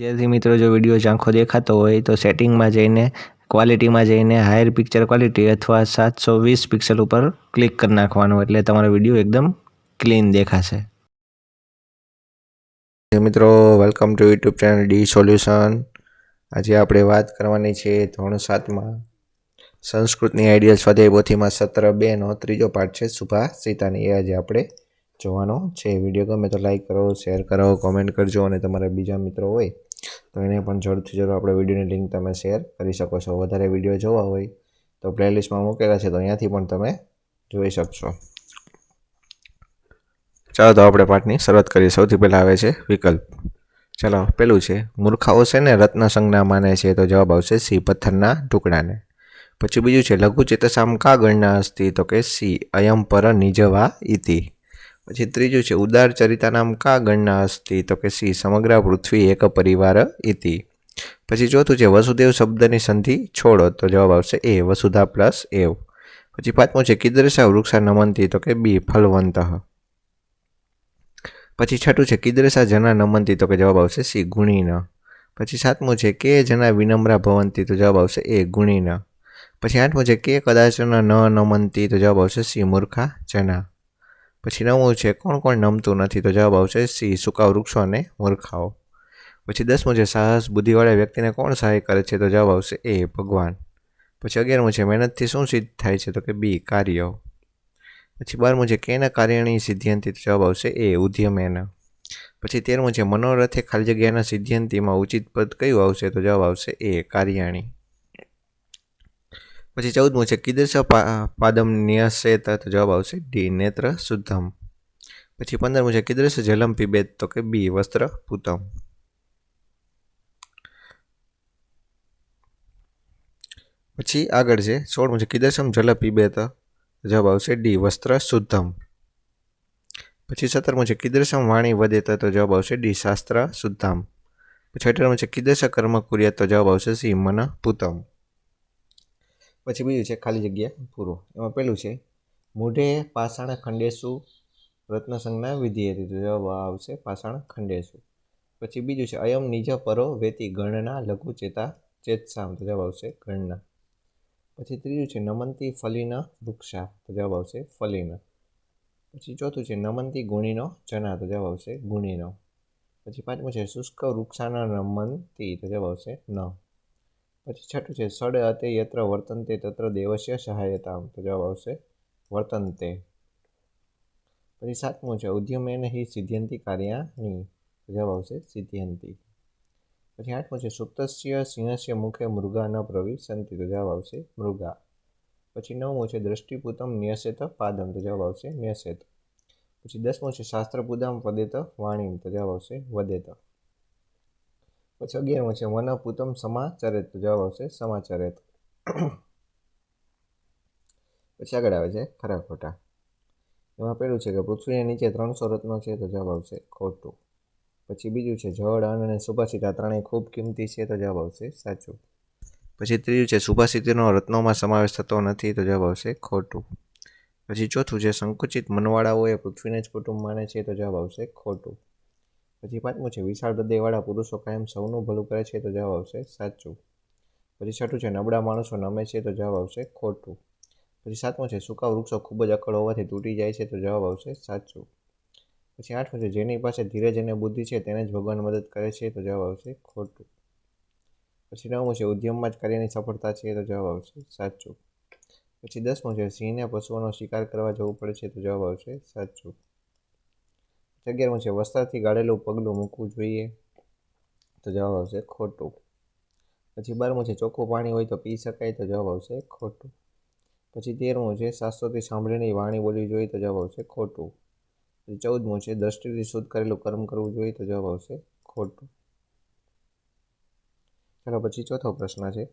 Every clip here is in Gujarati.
વિદ્યાર્થી મિત્રો, જો વીડિયો ઝાંખો દેખાતો હોય તો સેટિંગમાં જઈને, ક્વોલિટીમાં જઈને હાયર પિક્ચર ક્વોલિટી અથવા સાતસો વીસ પિક્સલ ઉપર ક્લિક કરી નાખવાનું એટલે તમારો વીડિયો એકદમ ક્લીન દેખાશે. મિત્રો, welcome to YouTube channel D solution. આજે આપણે વાત કરવાની છે ધોરણ સાતમાં. સંસ્કૃતની આઈડિયલ સ્વાધ્યાય પોથીમાં સત્ર બેનો ત્રીજો પાઠ છે સુભા સીતાની. એ આજે આપણે જોવાનો છે. વીડિયો ગમે તો લાઈક કરો, શેર કરો, કોમેન્ટ કરજો અને તમારા બીજા મિત્રો હોય તો એને પણ જરૂરથી જરૂર આપણે વિડીયોની લિંક તમે શેર કરી શકો છો. વધારે વીડિયો જોવા હોય તો પ્લેલિસ્ટમાં મૂકેલા છે તો અહીંયાથી પણ તમે જોઈ શકશો. ચાલો તો આપણે પાઠની શરૂઆત કરીએ. સૌથી પહેલાં આવે છે વિકલ્પ. ચાલો, પેલું છે, મૂર્ખાઓ છે ને રત્ન સંજ્ઞા માને છે તો જવાબ આવશે સી, પથ્થરના ટુકડાને. પછી બીજું છે લઘુ ચેતસામ કા ગણના અસ્તિ તો કે સી અયમ પર નિજવા ઇતિ. પછી ત્રીજું છે, ઉદાર ચરિતાનામ કા ગણના અસ્તિ? તો કે સી, સમગ્ર પૃથ્વી એક પરિવાર ઇતિ. પછી ચોથું છે, વસુદેવ શબ્દની સંધિ છોડો. તો જવાબ આવશે એ, વસુધા પ્લસ એવ. પછી પાંચમું છે કિદ્રશા વૃક્ષા નમંતી. તો કે બી, ફલવંત. પછી છઠ્ઠું છે કિદ્રશા જના નમંતી. તો કે જવાબ આવશે સી, ગુણીન. પછી સાતમું છે, કે જના વિનમ્રા ભવંતી. તો જવાબ આવશે એ, ગુણીન. પછી આઠમું છે, કે કદાચ ન નમંતી. તો જવાબ આવશે સી, મૂર્ખા જના. પછી નવમું છે, કોણ કોણ નમતું નથી, તો જવાબ આવશે સી સૂકા વૃક્ષો અને મૂર્ખાઓ પછી દસમું છે, સાહસ બુદ્ધિવાળા વ્યક્તિને કોણ સહાય કરે છે, તો જવાબ આવશે એ, ભગવાન. પછી અગિયારમું છે, મહેનતથી શું સિદ્ધ થાય છે, તો કે બી, કાર્ય. પછી બારમું છે, કેના કાર્યની સિદ્ધિયંતી, તો જવાબ આવશે એ, ઉદ્યમેન. પછી તેરમું છે, મનોરથે ખાલી જગ્યાના સિદ્ધિયંતીમાં ઉચિત પદ કયું આવશે, તો જવાબ આવશે એ, કાર્યાણી. પછી ચૌદમું છે કીદર્શ પાદમ ન્યસેત તો જવાબ આવશે ડી, નેત્ર શુદ્ધમ પછી પંદરમું છે કીદર્શ જલમ પીબેત તો કે બી, વસ્ત્ર પૂતમ. પછી આગળ છે, સોળમું છે કીદર્શમ જલ પીબેત જવાબ આવશે ડી, વસ્ત્ર શુદ્ધમ પછી સત્તરમું છે કીદર્શમ વાણી વધેત તો જવાબ આવશે ડી, શાસ્ત્ર શુદ્ધમ પછી અઢારમું છે કીદર્શ કર્મ કુર્યાત તો જવાબ આવશે સી, મન પૂતમ. પછી બીજું છે ખાલી જગ્યા, પૂરો. એમાં પેલું છે, મૂઢે પાષાણ ખંડેશુ રત્નસંજ્ઞા વિધિ હતી. તો જવાબ આવશે, પાષાણ ખંડેશુ. પછી બીજું છે, અયમ નિજ પરો વેતી ગણના લઘુ ચેતા ચેતસામ. તો જવાબ આવશે, ગણના. પછી ત્રીજું છે, નમંતી ફલીના વૃક્ષા. તો જવાબ આવશે, ફલીના. પછી ચોથું છે, નમંતી ગુણીનો જના તો જવાબ આવશે, ગુણીનો. પછી પાંચમું છે, શુષ્ક વૃક્ષાના નમંતી. તો જવાબ આવશે, ન. પછી છઠ્ઠું છે, સડ અતે યત્ર વર્તનતે તત્ર દેવસ્ય સહાયતા તો જવાબ આવશે, વર્તનતે. પછી સાતમું છે, ઉદ્યમેન હિ સિદ્ધ્યંતી કાર્યાની જવાબ આવશે, સિદ્ધ્યંતી. પછી આઠમું છે, સુપ્તસ્ય સિંહસ્ય મુખે મૃગા ન પ્રવિશંતિ. તો જવાબ આવશે, મૃગા. પછી નવમું છે, દ્રષ્ટિપૂતમ ન્યસેત પાદમ. તો જવાબ આવશે, ન્યસેત. પછી દસમું છે, શાસ્ત્રપુદામ પદેત વાણીમ. તો જવાબ આવશે, વદેત. પછી અગિયારમું છે વનપુતમ સમાચરિત, તો જવાબ આવશે સમાચરિત. પછી આગળ આવે છે ખરા ખોટા. એમાં પેલું છે કે પૃથ્વીના નીચે ત્રણસો રત્નો છે, તો જવાબ આવશે ખોટું. પછી બીજું છે, જળ, અન્ન અને સુભાષિત, આ ત્રણેય ખૂબ કિંમતી છે, તો જવાબ આવશે સાચું. પછી ત્રીજું છે, સુભાષિતનો રત્નોમાં સમાવેશ થતો નથી, તો જવાબ આવશે ખોટું. પછી ચોથું છે, સંકુચિત મનવાળાઓ એ પૃથ્વીને જ કુટુંબ માને છે, તો જવાબ આવશે ખોટું. પછી પાંચમું છે, વિશાળ હૃદયવાળા પુરુષો કાયમ સૌનું ભલું કરે છે તો જવાબ આવશે સાચું. પછી છઠ્ઠું છે, નબળા માણસો નમે છે તો જવાબ આવશે ખોટું. પછી સાતમું છે સૂકા વૃક્ષો ખૂબ જ અકળ હોવાથી તૂટી જાય છે તો જવાબ આવશે સાચું. પછી આઠમું છે, જેની પાસે ધીરજ અને બુદ્ધિ છે તેને જ ભગવાન મદદ કરે છે તો જવાબ આવશે ખોટું. પછી નવમું છે, ઉદ્યમમાં જ કાર્યની સફળતા છે તો જવાબ આવશે સાચું. પછી દસમું છે, સિંહને પશુઓનો શિકાર કરવા જવું પડે છે તો જવાબ આવશે સાચું. અગિયારમું છે વસ્ત્રથી ગાળેલું પગલું મૂકવું જોઈએ. તો જવાબ આવશે ખોટું. પછી બારમું છે, ચોખ્ખું પાણી હોય તો પી શકાય, તો જવાબ આવશે ખોટું. પછી તેરમું છે શાસ્ત્રોથી સાંભળીને વાણી બોલવી જોઈએ, તો જવાબ આવશે ખોટું. પછી ચૌદમું છે દ્રષ્ટિથી શુદ્ધ કરેલું કર્મ કરવું જોઈએ, તો જવાબ આવશે ખોટું. ચાલો પછી ચોથો પ્રશ્ન છે,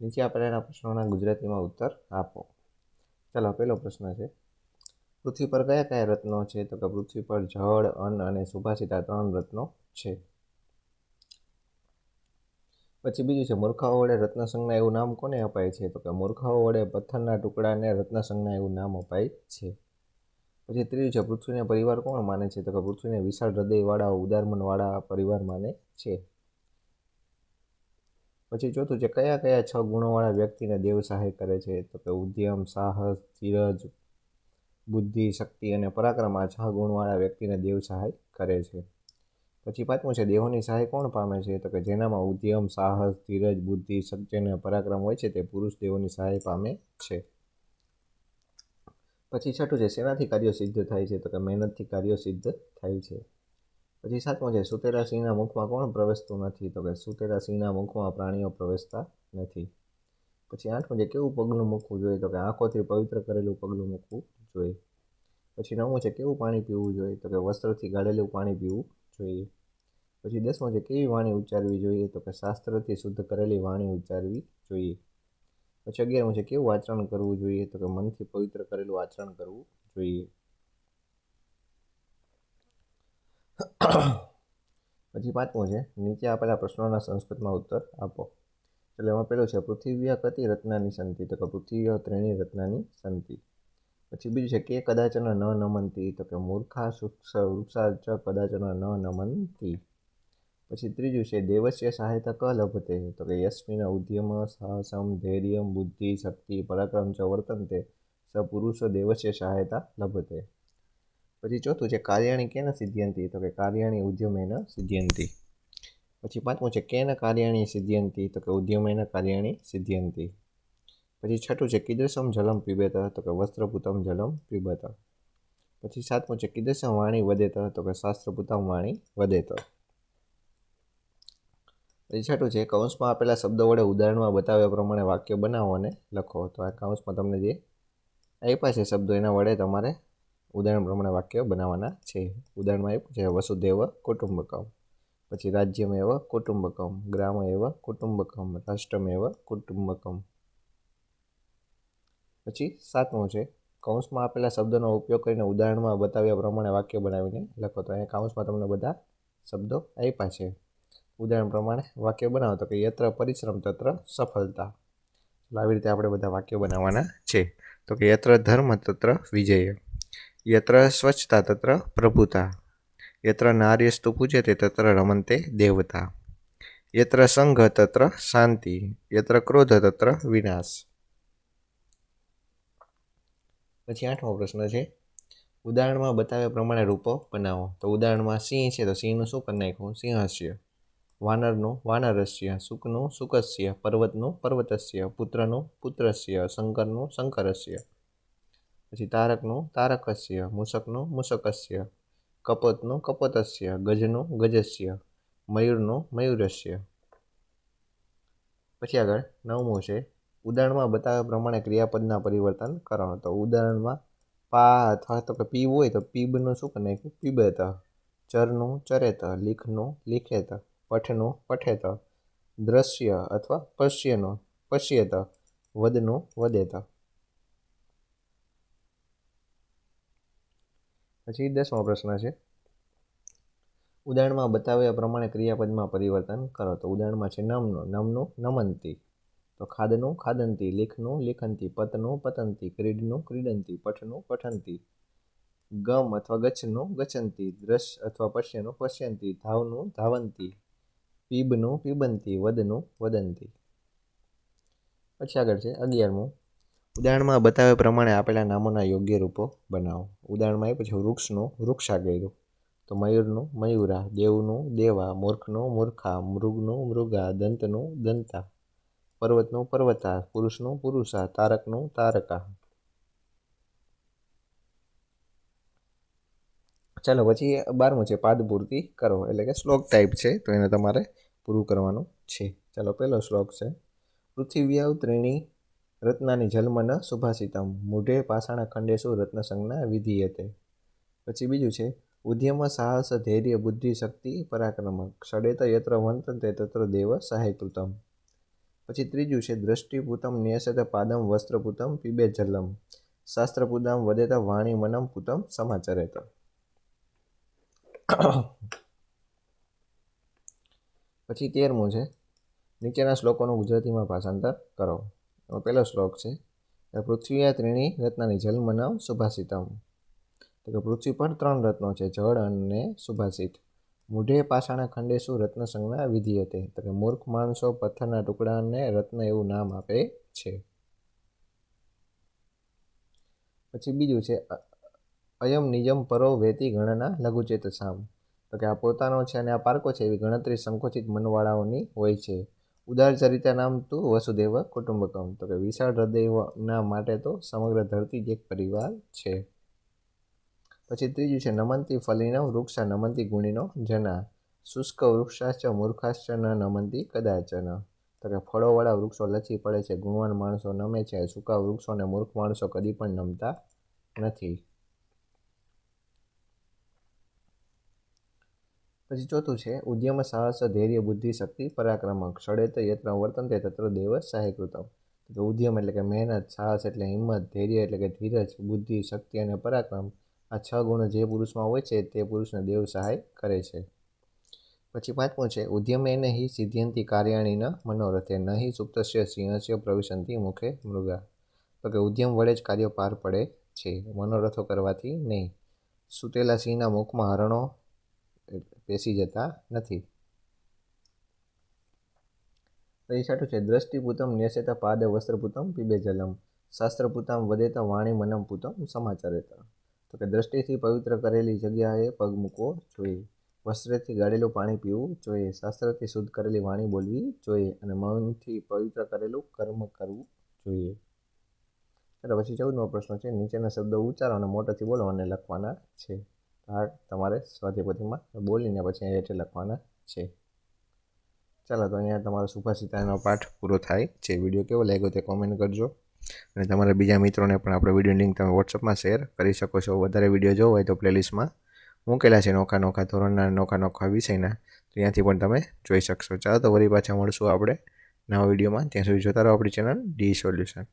નીચે આપેલા પ્રશ્નોના ગુજરાતીમાં ઉત્તર આપો. ચાલો પહેલો પ્રશ્ન છે. પૃથ્વી પર કયા કયા રત્નો છે? તો કે પૃથ્વી પર જળ, અન્ન અને સુભાષિતા ત્રણ રત્નો છે. પછી બીજું છે, મૂર્ખાઓ વડે રત્નસંજ્ઞા એવું નામ કોને અપાય છે? તો કે મૂર્ખાઓ વડે પથ્થરના ટુકડાને રત્નસંજ્ઞા એવું નામ અપાય છે. પછી ત્રીજું છે, પૃથ્વીને પરિવાર કોણ માને છે? તો કે પૃથ્વીને વિશાળ હૃદયવાળા, ઉદારમનવાળા પરિવાર માને છે. પછી ચોથું છે, કયા કયા છ ગુણોવાળા વ્યક્તિને દેવ સહાય કરે છે? તો કે ઉદ્યમ, સાહસ, ધીરજ બુદ્ધિ, શક્તિ અને પરાક્રમ આ છ ગુણવાળા વ્યક્તિને દેવ સહાય કરે છે. પછી પાંચમું છે દેવોની સહાય કોણ પામે છે? તો કે જેનામાં ઉદ્યમ, સાહસ, ધીરજ, બુદ્ધિ, શક્તિ અને પરાક્રમ હોય છે તે પુરુષ દેવોની સહાય પામે છે. પછી છઠ્ઠું છે શેનાથી કાર્યો સિદ્ધ થાય છે. તો કે મહેનતથી કાર્યો સિદ્ધ થાય છે. પછી સાતમું છે, સુતેલા સિંહના મુખમાં કોણ પ્રવેશતું નથી? તો કે સુતેલા સિંહના મુખમાં પ્રાણીઓ પ્રવેશતા નથી. પછી આઠમું છે, કેવું પગલું મૂકવું જોઈએ? તો કે આંખોથી પવિત્ર કરેલું પગલું મૂકવું જોઈએ. પછી નવમું છે કેવું પાણી પીવું જોઈએ? તો કે વસ્ત્રથી ગાળેલું પાણી પીવું જોઈએ. પછી દસમું છે કેવી વાણી ઉચ્ચારવી જોઈએ? તો કે શાસ્ત્રથી શુદ્ધ કરેલી વાણી ઉચ્ચારવી જોઈએ. પછી અગિયારમું છે કેવું આચરણ કરવું જોઈએ? તો કે મનથી પવિત્ર કરેલું આચરણ કરવું જોઈએ. પછી પાંચમું છે નીચે આપેલા પ્રશ્નોના સંસ્કૃતમાં ઉત્તર આપો. એટલે એમાં પેલું છે પૃથ્વી કતિ રત્નાની સંતિ તો કે પૃથ્વી ત્રણેય રત્નાની સંતિ પછી બીજું છે કે કદાચન ન નમનતી, તો કે મૂર્ખા વૃક્ષા ચ કદાચન ન નમનતી. પછી ત્રીજું છે, દેવસ્ય સહાયતા ક લભતે, તો કે યશ્મિન ઉદ્યમ સાહસમ ધૈર્યમ બુદ્ધિ શક્તિ પરાક્રમ ચ વર્તનતે, સ પુરુષો દેવસ્ય સહાયતા લભતે. પછી ચોથું છે, કાર્યાણી કેન સિદ્ધ્યંતી, તો કે કાર્યાણી ઉદ્યમેન સિદ્ધ્યંતી. પછી પાંચમું છે, કેન કાર્યાણી સિદ્ધ્યંતી, તો કે ઉદ્યમેન કાર્યાણી સિદ્ધ્યંતી. પછી છઠ્ઠું છે કીદૃશમ જલમ પીબેત, તો કે વસ્ત્રપૂતમ જલમ પીબત. પછી સાતમું છે કીદૃશમ વાણી વધેત, તો કે શાસ્ત્રપૂતમ વાણી વધેત. પછી છઠ્ઠું છે કૌંસમાં આપેલા શબ્દો વડે ઉદાહરણમાં બતાવ્યા પ્રમાણે વાક્ય બનાવો અને લખો. તો આ કૌંસમાં તમને જે આપ્યા છે શબ્દો, એના વડે તમારે ઉદાહરણ પ્રમાણે વાક્ય બનાવવાના છે. ઉદાહરણમાં આપ્યું છે વસુદેવ કુટુંબકમ. પછી રાજ્યમેવ કુટુંબકમ ગ્રામ એવ કુટુંબકમ, રાષ્ટ્રમેવ કુટુંબકમ. પછી સાતમું છે, કૌંસમાં આપેલા શબ્દોનો ઉપયોગ કરીને ઉદાહરણમાં બતાવ્યા પ્રમાણે વાક્ય બનાવીને લખો. તો અહીંયા કૌંસમાં તમને બધા શબ્દો આપ્યા છે. ઉદાહરણ પ્રમાણે વાક્ય બનાવો. તો કે યત્ર પરિશ્રમ તત્ર સફળતા. આવી રીતે આપણે બધા વાક્યો બનાવવાના છે. તો કે યત્ર ધર્મ તત્ર વિજય. યત્ર સ્વચ્છતા તત્ર પ્રભુતા. યત્ર નાર્યસ્તુ પૂજ્યતે તત્ર રમંતે દેવતા. યત્ર સંઘ તત્ર શાંતિ. યત્ર ક્રોધ તત્ર વિનાશ. પછી આઠમો પ્રશ્ન છે, ઉદાહરણમાં બતાવ્યા પ્રમાણે રૂપો બનાવો. તો ઉદાહરણમાં સિંહ છે, તો સિંહનું શું કરી નાખ્યું? સિંહસ્ય. વાનરનું વાનરસ્ય, સુખનું સુકસ્ય પર્વતનું પર્વતસ્ય, પુત્રનું પુત્રસ્ય, શંકરનું શંકરસ્ય. પછી તારકનું તારકસ્ય, મૂષકનું મૂષકસ્ય, કપોતનું કપોતસ્ય, ગજનું ગજસ્ય, મયુરનું મયુરસ્ય. પછી આગળ નવમું છે ઉદાહરણમાં બતાવ્યા પ્રમાણે ક્રિયાપદના પરિવર્તન કરવાનું. તો ઉદાહરણમાં પા અથવા તો કે પીબ હોય તો પીબનું શું કરી? નાખ્યું પીબેત. ચરનું ચરેત. લીખનું લીખેત. પઠનું પઠેત. દ્રશ્ય અથવા પશ્યનું પશ્યેત. વદનું વદેત પછી દસમો પ્રશ્ન છે. ઉદાહરણમાં બતાવ્યા પ્રમાણે ક્રિયાપદમાં પરિવર્તન કરો. તો ઉદાહરણમાં છે નમનું. નમનું નમનતી તો ખાદનું ખાદંતી લીખનું લીખંતી પતનું પતંતી ક્રીડનું ક્રીડંતી પઠનું પઠંતી ગમ અથવા ગચ્છનું ગચ્છંતી દ્રશ અથવા પશ્યનું પશ્યંતી ધાવનું ધાવંતી પીબનું પીબંતી વદનું વદંતી પછી આગળ છે અગિયારમું. ઉદાહરણમાં બતાવ્યા પ્રમાણે આપેલા નામોના યોગ્ય રૂપો બનાવો. ઉદાહરણમાં એ પછી વૃક્ષનું વૃક્ષ કર્યું તો મયુરનું મયુરા, દેવનું દેવા, મૂર્ખનું મૂર્ખા, મૃગનું મૃગા, દંતનું દંતા. પર્વતનું પર્વતા, પુરુષનું પુરુષા, તારકનું તારકા. ચાલો પછી બારમું છે પાદ પૂર્તિ કરો, એટલે કે શ્લોક ટાઈપ છે, તો એને તમારે પૂરું કરવાનું છે. ચાલો પહેલો શ્લોક છે. પૃથ્વીયાવ ત્રીણી રત્નાની જન્મન સુભાષિતમ, મૂઢે પાષાણા ખંડેશુ રત્નસંજ્ઞા વિધિયતે. પછી બીજું છે, ઉદ્યમ, સાહસ, ધૈર્ય, બુદ્ધિ, શક્તિ, પરાક્રમ ષડેત યત્ર વંતંતે તત્ર દેવ, સહાયકૃતમ. પછી ત્રીજું છે દ્રષ્ટિપૂતમ ન્યસત પાદમ વસ્ત્રપૂતમ પીબે જલમ. શાસ્ત્રપૂતમ વદેતા વાણી મનમ પૂતમ સમાચરેત. પછી તેરમું છે, નીચેના શ્લોકોનું ગુજરાતીમાં ભાષાંતર કરો. પહેલો શ્લોક છે પૃથ્વીયા ત્રીણી રત્નાની જલમનમ સુભાષિતમ. તો કે પૃથ્વી પર ત્રણ રત્નો છે, જળ અને સુભાષિત. મૂઢે પાષાણ ખંડેશુ રત્ન સંજ્ઞા વિધીયતે તો કે મૂર્ખ માણસો પથ્થરના ટુકડાને રત્ન એવું નામ આપે છે. પછી બીજું છે અયમ નિયમ પરો વેતી ગણના લઘુચેત સામ. તો કે આ પોતાનો છે અને આ પારકો છે એવી ગણતરી સંકોચિત મનવાળાઓની હોય છે. ઉદાર ચરિતા નામ તું વસુદેવ કુટુંબકમ. તો કે વિશાળ હૃદયના માટે તો સમગ્ર ધરતી જ એક પરિવાર છે. પછી ત્રીજું છે, નમંતી ફલીનો વૃક્ષ, નમંતી ગુણીનો જના. શુષ્ક વૃક્ષાશ્ચ મૂર્ખાશ્ચ ન નમંતી કદાચન. તો કે ફળોવાળા વૃક્ષો લચી પડે છે, ગુણવાન માણસો નમે છે, સૂકા વૃક્ષો અને મૂર્ખ માણસો કદી પણ નમતા નથી. પછી ચોથું છે, ઉદ્યમ, સાહસ, ધૈર્ય, બુદ્ધિ, શક્તિ પરાક્રમ યત્ન, વર્તન તે તત્ર દેવ સહાયકૃતમ ઉદ્યમ એટલે કે મહેનત, સાહસ એટલે હિંમત, ધૈર્ય એટલે કે ધીરજ, બુદ્ધિ, શક્તિ અને પરાક્રમ. આ છ ગુણ જે પુરુષમાં હોય છે તે પુરુષને દેવ સહાય કરે છે. પછી પાંચમું છે, ઉદ્યમે નહીં સિદ્ધ્યંતી કાર્યાણી મનોરથે, નહીં સુપ્તસ્ય સિંહસ્ય પ્રવિશંતિ મુખે મૃગા. તો કે ઉદ્યમ વડે જ કાર્યો પાર પડે છે, મનોરથો કરવાથી નહીં. સૂતેલા સિંહના મુખમાં હરણો પેસી જતા નથી. પછી છઠ્ઠું છે, દ્રષ્ટિપૂતમ ન્યસેતા પાદ વસ્ત્રપૂતમ પીબે જલમ. શાસ્ત્રપૂતમ વદેત વાણી મનમ પૂતમ સમાચરેત. તો કે દ્રષ્ટિથી પવિત્ર કરેલી જગ્યાએ પગ મૂકવો જોઈએ. વસ્ત્રથી ગાળેલું પાણી પીવું જોઈએ. શાસ્ત્રથી શુદ્ધ કરેલી વાણી બોલવી જોઈએ અને મનથી પવિત્ર કરેલું કર્મ કરવું જોઈએ. એટલે પછી ચૌદમો પ્રશ્ન છે. નીચેના શબ્દો ઉચ્ચારો અને મોટેથી બોલો અને લખવાના છે. આ તમારે સ્વાધ્યાયપોથીમાં બોલીને પછી હેઠે લખવાના છે. ચાલો, તો અહીંયા તમારો સુભાષિતાનો પાઠ પૂરો થાય. છે વીડિયો કેવો લાગ્યો તે કોમેન્ટ કરજો. અને તમારા બીજા મિત્રોને પણ આપણે વીડિયો લિંક તમે વોટ્સઅપમાં શેર કરી શકો છો. વધારે વીડિયો જોવો હોય તો પ્લેલિસ્ટમાં મૂકેલા છે નોખા નોખા ધોરણના નોખા નોખા વિષયના. ત્યાંથી પણ તમે જોઈ શકશો. ચાલો તો વળી પાછા મળશું આપણે નવા વિડીયોમાં ત્યાં સુધી જોતા રહો આપણી ચેનલ ડી સોલ્યુશન